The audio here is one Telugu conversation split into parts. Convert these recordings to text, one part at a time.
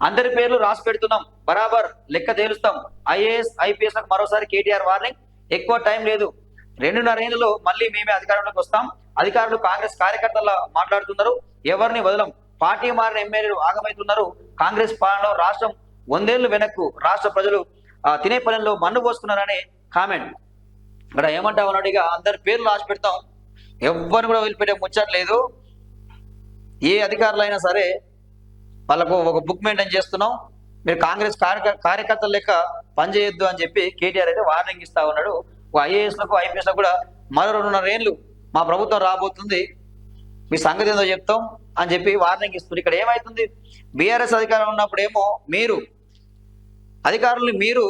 అందరి పేర్లు రాసి పెడుతున్నాం. బరాబర్ లెక్క తేలుస్తాం. ఐఏఎస్ ఐపీఎస్లకు మరోసారి కేటీఆర్ వార్నింగ్. ఎక్కువ టైం లేదు. రెండున్నర ఏళ్ళలో మళ్ళీ మేమే అధికారంలోకి వస్తాం. అధికారులు కాంగ్రెస్ కార్యకర్తల మాట్లాడుతున్నారు. ఎవరిని వదలం? పార్టీ మారిన ఎమ్మెల్యేలు ఆగమవుతున్నారు కాంగ్రెస్ పాలనలో రాష్ట్రం వందేళ్ళు వెనక్కు. రాష్ట్ర ప్రజలు ఆ, తినే పనుల్లో మన్ను పోసుకున్నారని కామెంట్. ఇక్కడ ఏమంటావు అనడిగా అందరి పేర్లు రాసి పెడతాం. ఎవరిని కూడా వదిలిపెట్టే ముచ్చట్లేదు ఏ అధికారులైనా సరే వాళ్ళకు ఒక బుక్ మెయింటైన్ చేస్తున్నాం. మీరు కాంగ్రెస్ కార్యకర్త కార్యకర్తల లెక్క పనిచేయొద్దు అని చెప్పి కేటీఆర్ అయితే వార్నింగ్ ఇస్తా ఉన్నాడు. ఐఏఎస్లకు ఐపీఎస్లకు కూడా మరో రెండున్నర ఏళ్ళు మా ప్రభుత్వం రాబోతుంది. మీ సంగతి ఏందో చెప్తాం అని చెప్పి వార్నింగ్ ఇస్తుంది ఇక్కడ ఏమవుతుంది బీఆర్ఎస్ అధికారం ఉన్నప్పుడు ఏమో మీరు అధికారుల్ని మీరు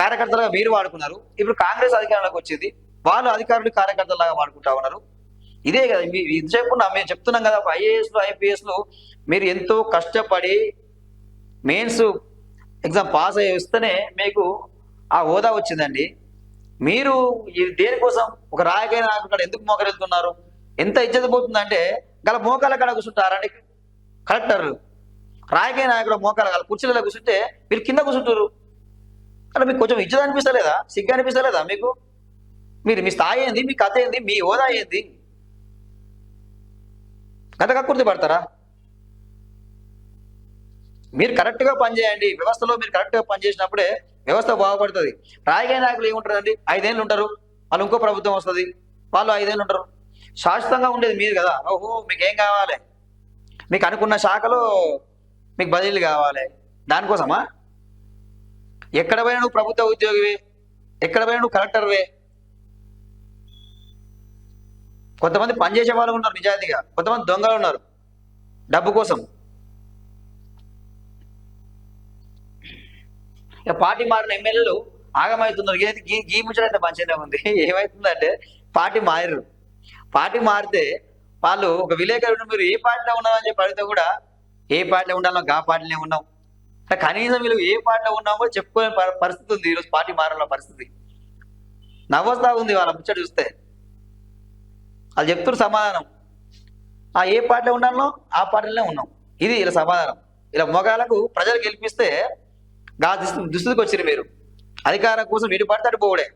కార్యకర్తలుగా మీరు వాడుకున్నారు. ఇప్పుడు కాంగ్రెస్ అధికారంలోకి వచ్చింది. వాళ్ళు అధికారులు కార్యకర్తలాగా వాడుకుంటా ఉన్నారు. ఇదే కదా మీ ఇది చెప్పకుండా మేము చెప్తున్నాం కదా ఒక ఐఏఎస్లు ఐపీఎస్లు మీరు ఎంతో కష్టపడి మెయిన్స్ ఎగ్జామ్ పాస్ అయ్యి వస్తేనే మీకు ఆ హోదా వచ్చిందండి. మీరు దేనికోసం ఒక రాయకైన నాయకుడు కాడ ఎందుకు మోకరెళ్తున్నారు ఎంత ఇజ్జత పోతుందంటే గల మోకాల కాడ కూర్చుంటారండి కలెక్టర్. రాయకైన నాయకుడు మోకాల గల కుర్చీలలో కూర్చుంటే మీరు కింద కూర్చుంటారు అంటే మీకు కొంచెం ఇజ్జత అనిపిస్తలేదా? సిగ్గు అనిపిస్తలేదా మీకు? మీరు మీ స్థాయి ఏంది? మీ కథ ఏంది? మీ హోదా ఏంది? కథ కక్కుర్తి పడతారా? మీరు కరెక్ట్గా పనిచేయండి. వ్యవస్థలో మీరు కరెక్ట్గా పనిచేసినప్పుడే వ్యవస్థ బాగుపడుతుంది. రాజకీయ నాయకులు ఏముంటారండి? ఐదేళ్ళు ఉంటారు. వాళ్ళు ఇంకో ప్రభుత్వం వస్తుంది. వాళ్ళు ఐదేళ్ళు ఉంటారు. శాశ్వతంగా ఉండేది మీరు కదా. ఓహో మీకు ఏం కావాలి? మీకు అనుకున్న శాఖలో మీకు బదిలీలు కావాలి. దానికోసమా? ఎక్కడ పోయినా నువ్వు ప్రభుత్వ ఉద్యోగివే. ఎక్కడ పోయినా నువ్వు కలెక్టర్వే. కొంతమంది పనిచేసే వాళ్ళు ఉన్నారు నిజాయితీగా. కొంతమంది దొంగలు ఉన్నారు. డబ్బు కోసం. ఇక పార్టీ మారిన ఎమ్మెల్యేలు ఆగమవుతున్నారు ఏది గీ గీ ముచ్చటైతే మంచిగానే ఉంది. ఏమవుతుందంటే పార్టీ మారిరు పార్టీ మారితే వాళ్ళు ఒక విలేకరుడు మీరు ఏ పార్టీలో ఉన్నారని చెప్పి అడిగితే కూడా ఏ పార్టీలో ఉండాలో గా పార్టీలో ఉన్నాం. కనీసం వీళ్ళు ఏ పార్టీలో ఉన్నామో చెప్పుకునే పరిస్థితి ఉంది ఈరోజు పార్టీ మారాల పరిస్థితి. నవ్వస్తా ఉంది వాళ్ళ ముచ్చట చూస్తే. అది చెప్తున్న సమాధానం. ఆ ఏ పార్టీలో ఉన్నానో ఆ పార్టీలోనే ఉన్నాం. ఇది ఇలా సమాధానం. ఇలా మొగాలకు ప్రజలు గెలిపిస్తే గా దుస్థితికి వచ్చిరు మీరు. అధికారం కోసం వీడి పడితే అటు పోవడే.